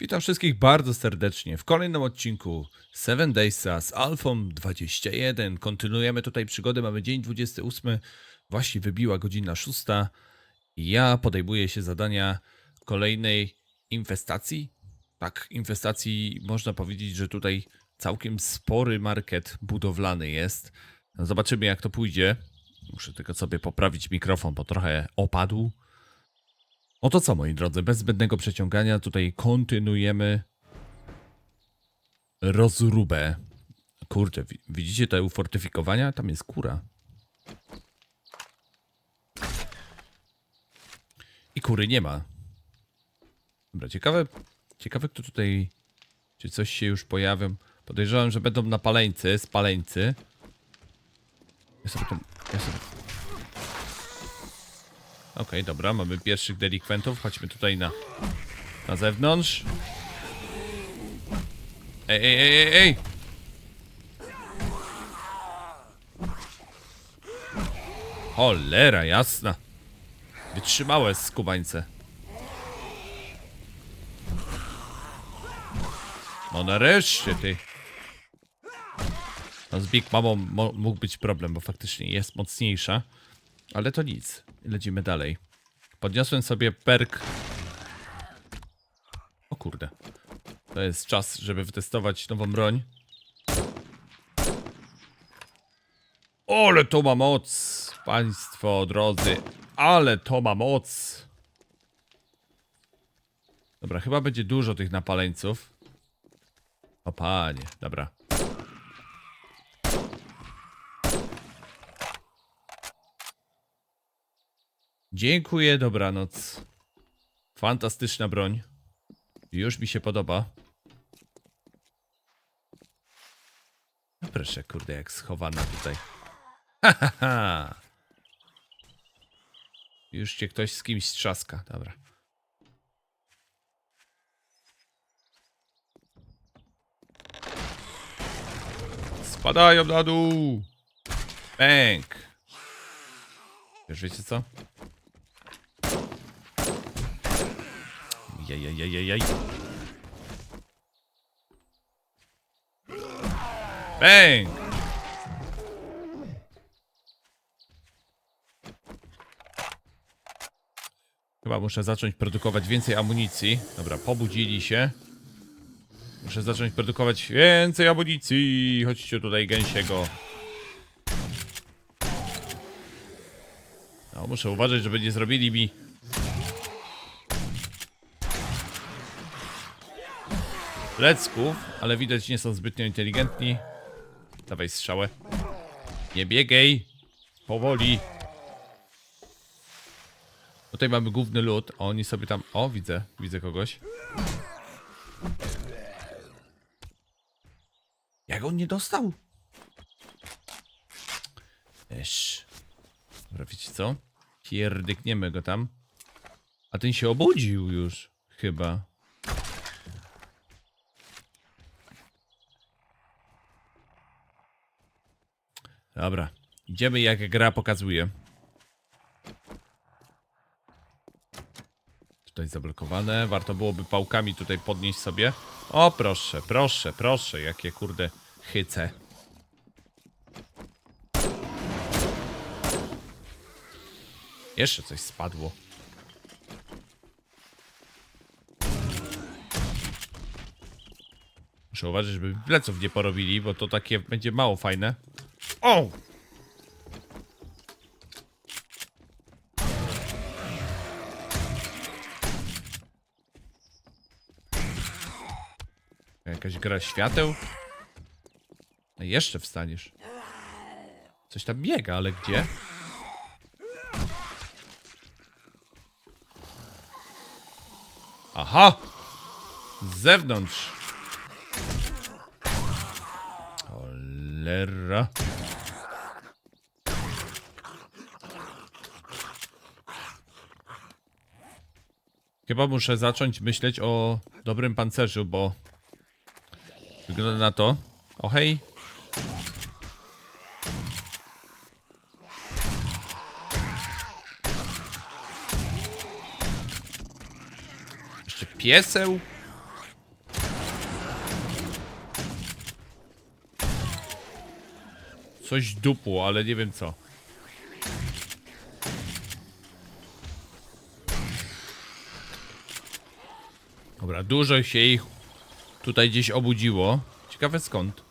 Witam wszystkich bardzo serdecznie w kolejnym odcinku 7 Daysa z Alfą 21. Kontynuujemy tutaj przygodę, mamy dzień 28, właśnie wybiła godzina 6 i ja podejmuję się zadania kolejnej infestacji. Tak, infestacji można powiedzieć, że tutaj całkiem spory market budowlany jest. Zobaczymy jak to pójdzie. Muszę tylko sobie poprawić mikrofon, bo trochę opadł. No to co, moi drodzy, bez zbędnego przeciągania, tutaj kontynuujemy rozróbę. Kurczę, wi- widzicie te ufortyfikowania? Tam jest kura. I kury nie ma. Dobra, ciekawe, ciekawe kto tutaj, czy coś się już pojawią. Podejrzewam, że będą napaleńcy, spaleńcy. Ja sobie tam, ja sobie Okej, dobra, mamy pierwszych delikwentów. Chodźmy tutaj na, na zewnątrz. Ej, ej, ej, ej, ej! Cholera, jasna. Wytrzymałe skubańce. No nareszcie, ty. No z Big Mamą mógł być problem, bo faktycznie jest mocniejsza. Ale to nic. Lecimy dalej. Podniosłem sobie perk. O kurde. To jest czas, żeby wytestować nową broń. Ale to ma moc, państwo drodzy. Ale to ma moc. Dobra, chyba będzie dużo tych napaleńców. O panie, dobra. Dziękuję, dobranoc. Fantastyczna broń. Już mi się podoba. No proszę, kurde, jak schowana tutaj. Ha, ha, ha. Już cię ktoś z kimś trzaska, dobra. Spadają na dół! Bęk! Wiesz, wiecie co? Jajajajajaj. Bang! Chyba muszę zacząć produkować więcej amunicji. Dobra, pobudzili się. Muszę zacząć produkować więcej amunicji. Chodźcie tutaj gęsiego. No, muszę uważać, żeby nie zrobili mi lecków, ale widać nie są zbytnio inteligentni. Dawaj strzałę. Nie biegaj. Powoli. Tutaj mamy główny lód, oni sobie tam... O, widzę, widzę kogoś. Jak on nie dostał? Esz. Dobra, wiecie co? Pierdykniemy go tam. A ten się obudził już, chyba. Dobra. Idziemy jak gra pokazuje. Tutaj zablokowane. Warto byłoby pałkami tutaj podnieść sobie. O, proszę, proszę, proszę. Jakie kurde chyce. Jeszcze coś spadło. Muszę uważać, żeby pleców nie porobili, bo to takie będzie mało fajne. O! Jakaś gra świateł? No jeszcze wstaniesz. Coś tam biega, ale gdzie? Aha! Z zewnątrz. Cholera. Chyba muszę zacząć myśleć o dobrym pancerzu, bo wygląda na to. Ohej. Jeszcze pieseł. Coś dupu, ale nie wiem co. Dobra, dużo się ich tutaj gdzieś obudziło. Ciekawe skąd.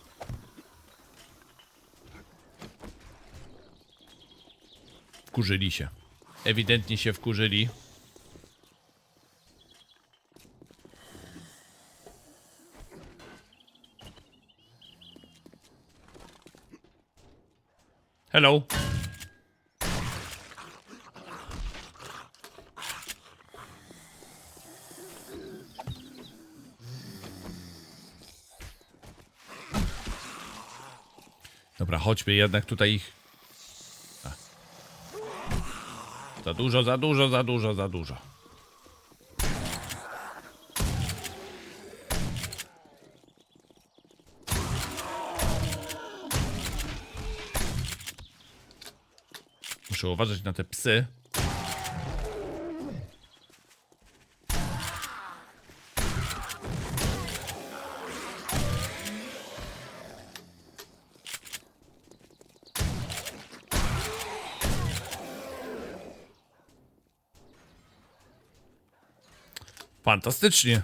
Wkurzyli się. Ewidentnie się wkurzyli. Hello. Dobra, chodźmy jednak tutaj ich. A. Za dużo, za dużo, za dużo, za dużo. Muszę uważać na te psy. Fantastycznie.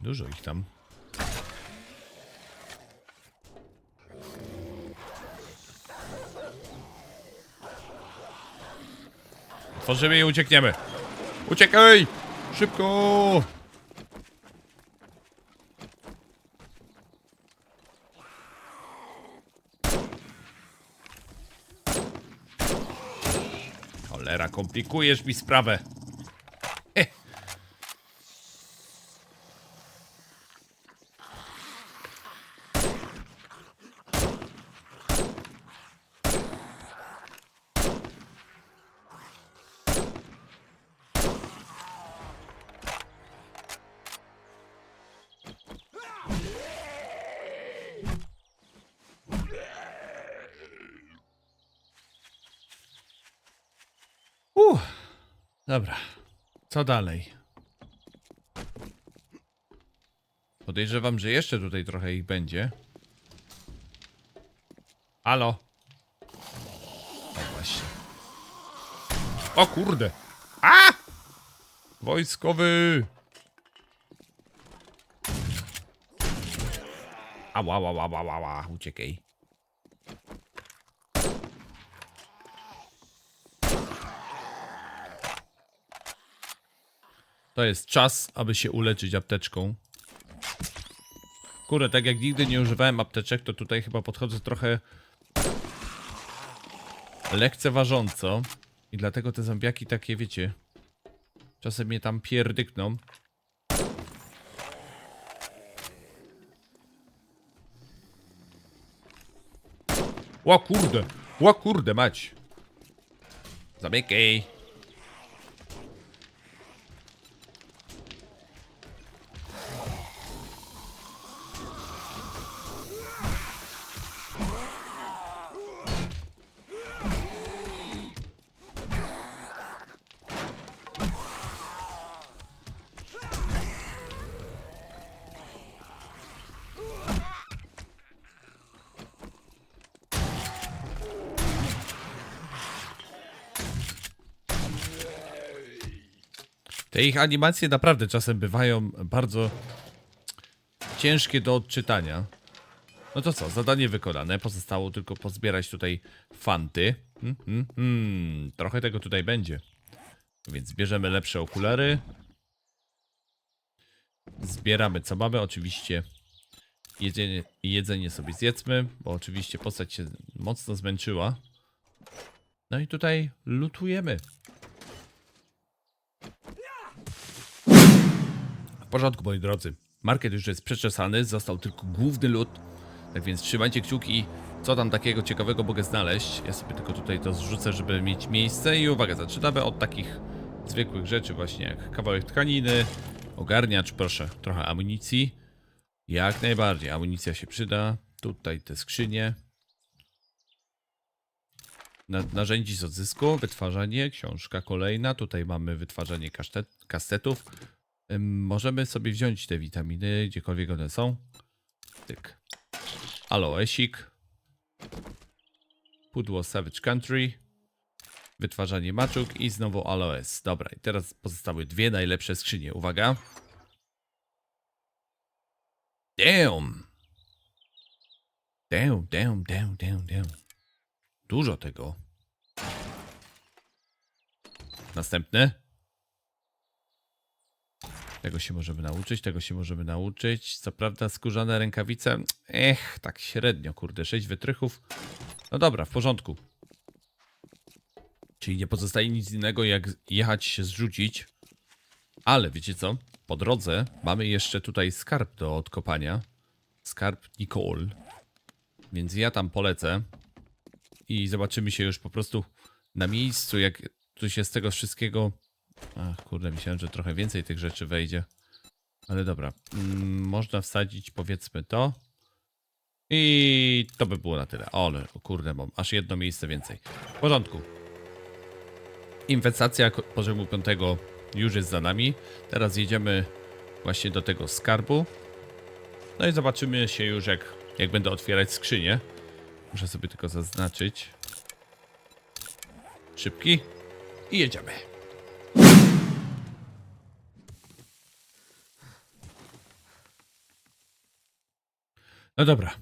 Dużo ich tam. Otworzymy i uciekniemy. Uciekaj! Szybko! Cholera, komplikujesz mi sprawę. Uh, dobra. Co dalej? Podejrzewam, że jeszcze tutaj trochę ich będzie. Halo? O właśnie. O kurde! A! Wojskowy! Ała, ała, ała, ała, ała, uciekaj. To jest czas, aby się uleczyć apteczką. Kurde, tak jak nigdy nie używałem apteczek, to tutaj chyba podchodzę trochę lekceważąco. I dlatego te zombiaki takie, wiecie, czasem mnie tam pierdykną. Ła kurde, ła kurde mać. Zamykaj. Te ich animacje naprawdę czasem bywają bardzo ciężkie do odczytania. No to co, zadanie wykonane. Pozostało tylko pozbierać tutaj fanty. Hmm, hmm, hmm. Trochę tego tutaj będzie. Więc bierzemy lepsze okulary. Zbieramy co mamy. Oczywiście jedzenie, jedzenie sobie zjedzmy, bo oczywiście postać się mocno zmęczyła. No i tutaj lutujemy. Porządku, moi drodzy. Market już jest przeczesany, został tylko główny lód. Tak więc trzymajcie kciuki, co tam takiego ciekawego mogę znaleźć. Ja sobie tylko tutaj to zrzucę, żeby mieć miejsce. I uwaga, zaczynamy od takich zwykłych rzeczy właśnie jak kawałek tkaniny, ogarniacz, proszę, trochę amunicji. Jak najbardziej, amunicja się przyda. Tutaj te skrzynie. na, narzędzi z odzysku, wytwarzanie, książka kolejna. Tutaj mamy wytwarzanie kasztet. Możemy sobie wziąć te witaminy, gdziekolwiek one są. Tyk. Aloesik. Pudło Savage Country. Wytwarzanie maczug i znowu aloes. Dobra, i teraz pozostały dwie najlepsze skrzynie. Uwaga. Damn! Damn, damn, damn, damn, damn. Dużo tego. Następne. Tego się możemy nauczyć, tego się możemy nauczyć. Co prawda skórzane rękawice, ech, tak średnio, kurde, sześć wytrychów. No dobra, w porządku. Czyli nie pozostaje nic innego jak jechać się zrzucić. Ale wiecie co? Po drodze mamy jeszcze tutaj skarb do odkopania. Skarb Nicole. Więc ja tam polecę. I zobaczymy się już po prostu na miejscu, jak tu się z tego wszystkiego... Ach, kurde, myślałem, że trochę więcej tych rzeczy wejdzie. Ale dobra. Mm, można wsadzić powiedzmy to. I to by było na tyle. O, ale o kurde, mam aż jedno miejsce więcej. W porządku. Infestacja ko- poziomu 5 już jest za nami. Teraz jedziemy właśnie do tego skarbu. No i zobaczymy się już, jak, jak będę otwierać skrzynię. Muszę sobie tylko zaznaczyć. Szybki. I jedziemy. No dobra.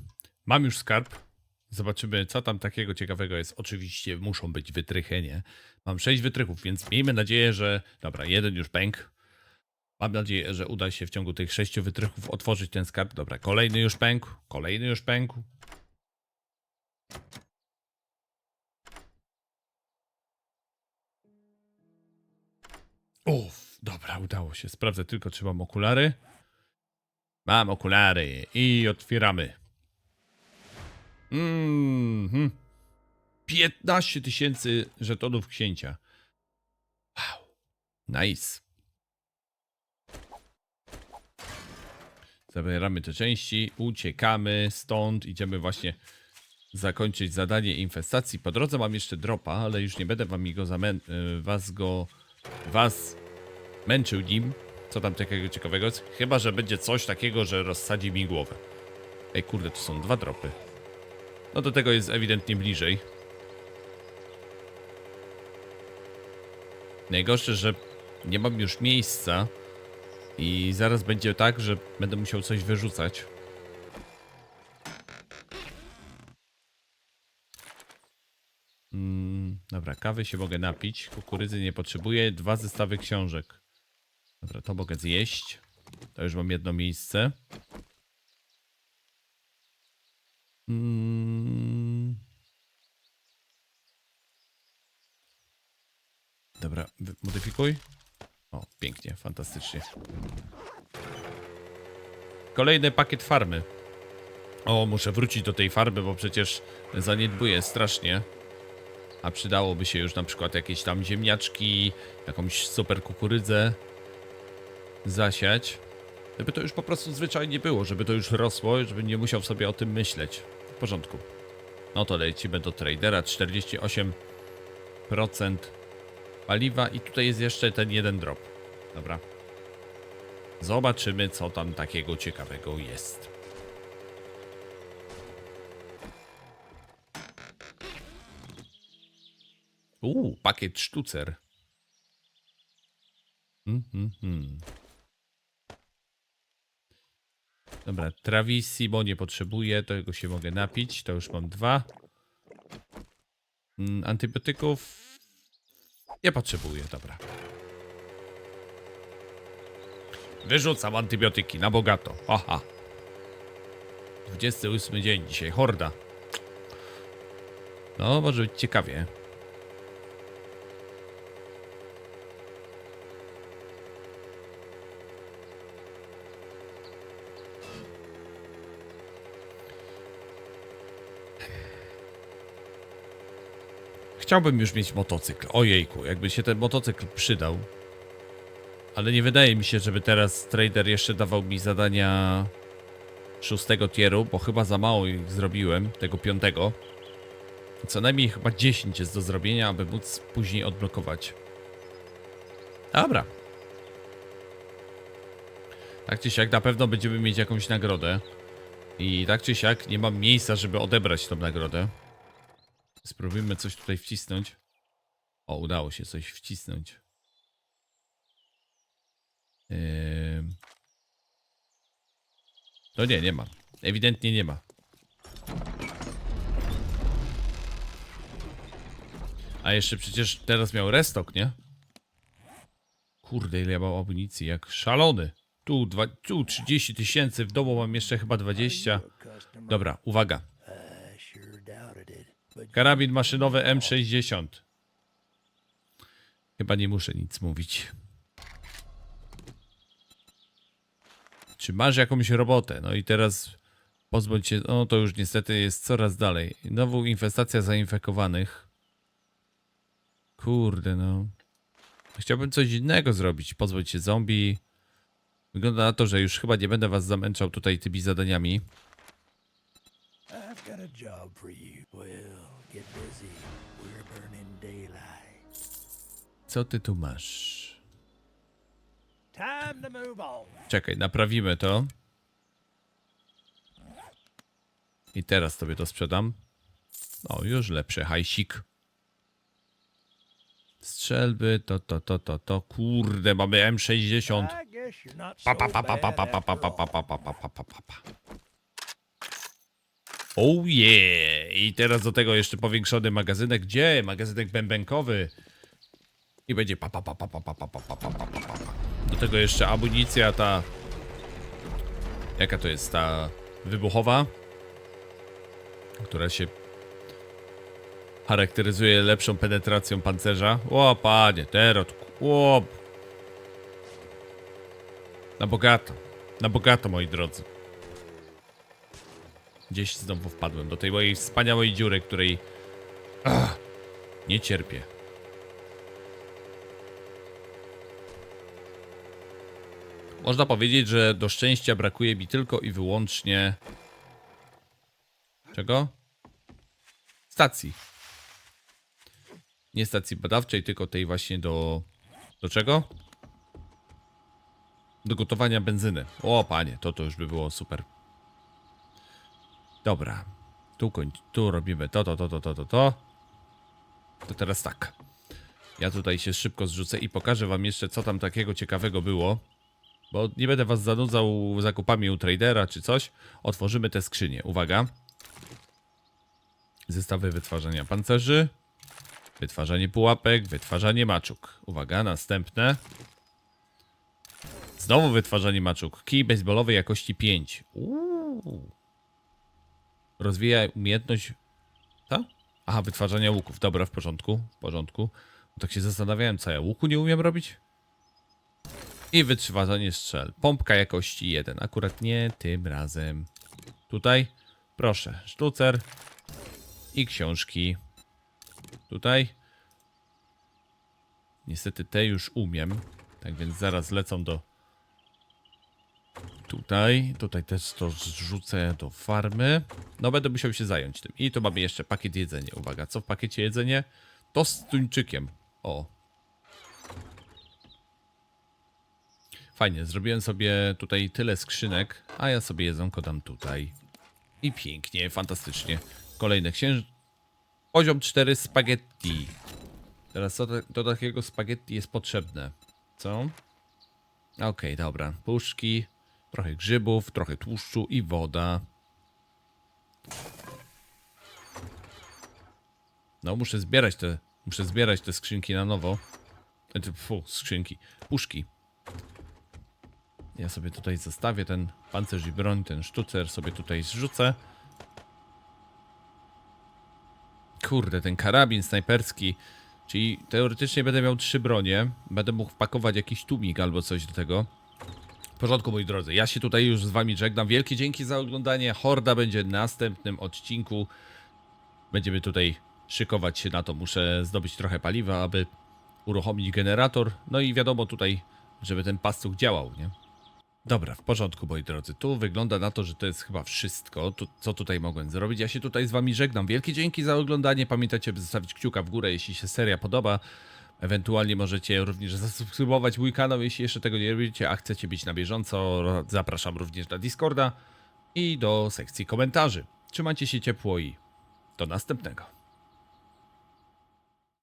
Mam już skarb. Zobaczymy, co tam takiego ciekawego jest. Oczywiście muszą być wytrychy, nie? Mam sześć wytrychów, więc miejmy nadzieję, że... Dobra, jeden już pękł. Mam nadzieję, że uda się w ciągu tych sześciu wytrychów otworzyć ten skarb. Dobra, kolejny już pękł. Kolejny już pękł. Uff, dobra, udało się. Sprawdzę tylko, czy mam okulary. Mam okulary i otwieramy. Mhm. 15 tysięcy żetonów księcia. Wow. Nice. Zabieramy te części, uciekamy stąd, idziemy właśnie zakończyć zadanie infestacji. Po drodze mam jeszcze dropa, ale już nie będę wam go y, was go was męczył nim. Co tam takiego ciekawego jest? Chyba, że będzie coś takiego, że rozsadzi mi głowę. Ej, kurde, to są dwa dropy. No do tego jest ewidentnie bliżej. Najgorsze, że nie mam już miejsca i zaraz będzie tak, że będę musiał coś wyrzucać. Mm, dobra, kawy się mogę napić, kukurydzy nie potrzebuję, dwa zestawy książek. Dobra, to mogę zjeść. To już mam jedno miejsce. Mm. Dobra, modyfikuj. O, pięknie, fantastycznie. Kolejny pakiet farmy. O, muszę wrócić do tej farmy, bo przecież zaniedbuję strasznie. A przydałoby się już na przykład jakieś tam ziemniaczki, jakąś super kukurydzę zasiać. Żeby to już po prostu zwyczajnie było, żeby to już rosło, żeby nie musiał sobie o tym myśleć. W porządku. No to lecimy do tradera. 48% paliwa i tutaj jest jeszcze ten jeden drop. Dobra. Zobaczymy, co tam takiego ciekawego jest. Uuu, pakiet sztucer. Mhm, mhm. Dobra, Travissimo nie potrzebuję, tego się mogę napić, to już mam dwa. Mm, Antybiotyków nie potrzebuję, dobra. Wyrzucam antybiotyki na bogato. Aha. 28 dzień dzisiaj, horda. No, może być ciekawie. Chciałbym już mieć motocykl. Ojejku, jakby się ten motocykl przydał. Ale nie wydaje mi się, żeby teraz trader jeszcze dawał mi zadania szóstego tieru, bo chyba za mało ich zrobiłem, tego piątego. Co najmniej chyba 10 jest do zrobienia, aby móc później odblokować. Dobra. Tak czy siak na pewno będziemy mieć jakąś nagrodę. I tak czy siak nie mam miejsca, żeby odebrać tą nagrodę. Spróbujmy coś tutaj wcisnąć. O, udało się coś wcisnąć. Ym... No nie, nie ma. Ewidentnie nie ma. A jeszcze przecież teraz miał restock, nie? Kurde, ile ja mam amunicji, jak szalony. Tu, dwa, tu 30 tysięcy, w domu mam jeszcze chyba 20. Dobra, uwaga. Karabin maszynowy M60. Chyba nie muszę nic mówić. Czy masz jakąś robotę? No i teraz pozbądź się. No to już niestety jest coraz dalej. Znowu infestacja zainfekowanych. Kurde, no. Chciałbym coś innego zrobić. Pozbyć się zombie. Wygląda na to, że już chyba nie będę was zamęczał tutaj tymi zadaniami. I've got a job for you. Well, Co ty tu masz? Czekaj, naprawimy to. I teraz tobie to sprzedam. O, już lepszy hajsik. Strzelby, to, to, to, to, to. Kurde, mamy M60. I guess you're not so Pa, pa, pa, pa, pa, pa, pa, pa, pa, pa, pa, pa, pa, pa, pa, pa. Oh yeah! I teraz do tego jeszcze powiększony magazynek. Gdzie? Magazynek bębenkowy. I będzie pa, pa, pa, pa, pa, pa, pa, pa, pa, pa, pa, pa. Do tego jeszcze amunicja ta... Jaka to jest? Ta wybuchowa? Która się charakteryzuje lepszą penetracją pancerza. O, panie, terot. O, na bogato. Na bogato, moi drodzy. Gdzieś znowu wpadłem do tej mojej wspaniałej dziury, której Ach, nie cierpię. Można powiedzieć, że do szczęścia brakuje mi tylko i wyłącznie czego? Stacji. Nie stacji badawczej, tylko tej właśnie do do czego? do gotowania benzyny. O panie, to to już by było super. Dobra. Tu kończ, tu robimy to, to, to, to, to, to, to. To teraz tak. Ja tutaj się szybko zrzucę i pokażę wam jeszcze, co tam takiego ciekawego było. Bo nie będę was zanudzał zakupami u tradera czy coś. Otworzymy te skrzynie. Uwaga. Zestawy wytwarzania pancerzy. Wytwarzanie pułapek, wytwarzanie maczuk. Uwaga, następne. Znowu wytwarzanie maczuk. Kij baseballowy jakości 5. Uuu. Rozwija umiejętność. Co? Aha, wytwarzania łuków. Dobra, w porządku. W porządku. Tak się zastanawiałem, co ja łuku nie umiem robić? I wytwarzanie strzel. Pompka jakości 1. Akurat nie tym razem. Tutaj. Proszę. Sztucer. I książki. Tutaj. Niestety te już umiem. Tak więc zaraz lecą do Tutaj, tutaj też to zrzucę do farmy. No będę musiał się zająć tym. I tu mamy jeszcze pakiet jedzenia. Uwaga, co w pakiecie jedzenie? To z tuńczykiem. O. Fajnie, zrobiłem sobie tutaj tyle skrzynek, a ja sobie jedzonko dam tutaj. I pięknie, fantastycznie. Kolejne księż... Poziom 4 spaghetti. Teraz co do, do takiego spaghetti jest potrzebne? Co? Okej, dobra. Puszki, trochę grzybów, trochę tłuszczu i woda. No, muszę zbierać te, muszę zbierać te skrzynki na nowo. Znaczy, Fu, skrzynki, puszki. Ja sobie tutaj zostawię ten pancerz i broń, ten sztucer sobie tutaj zrzucę. Kurde, ten karabin snajperski. Czyli teoretycznie będę miał trzy bronie. Będę mógł wpakować jakiś tłumik albo coś do tego. Porządku, moi drodzy. Ja się tutaj już z wami żegnam. Wielkie dzięki za oglądanie. Horda będzie w następnym odcinku. Będziemy tutaj szykować się na to. Muszę zdobyć trochę paliwa, aby uruchomić generator. No i wiadomo tutaj, żeby ten pastuch działał, nie? Dobra, w porządku, moi drodzy. Tu wygląda na to, że to jest chyba wszystko, tu, co tutaj mogłem zrobić. Ja się tutaj z wami żegnam. Wielkie dzięki za oglądanie. Pamiętajcie, by zostawić kciuka w górę, jeśli się seria podoba. Ewentualnie możecie również zasubskrybować mój kanał, jeśli jeszcze tego nie robicie, a chcecie być na bieżąco. Zapraszam również na Discorda i do sekcji komentarzy. Trzymajcie się ciepło i do następnego.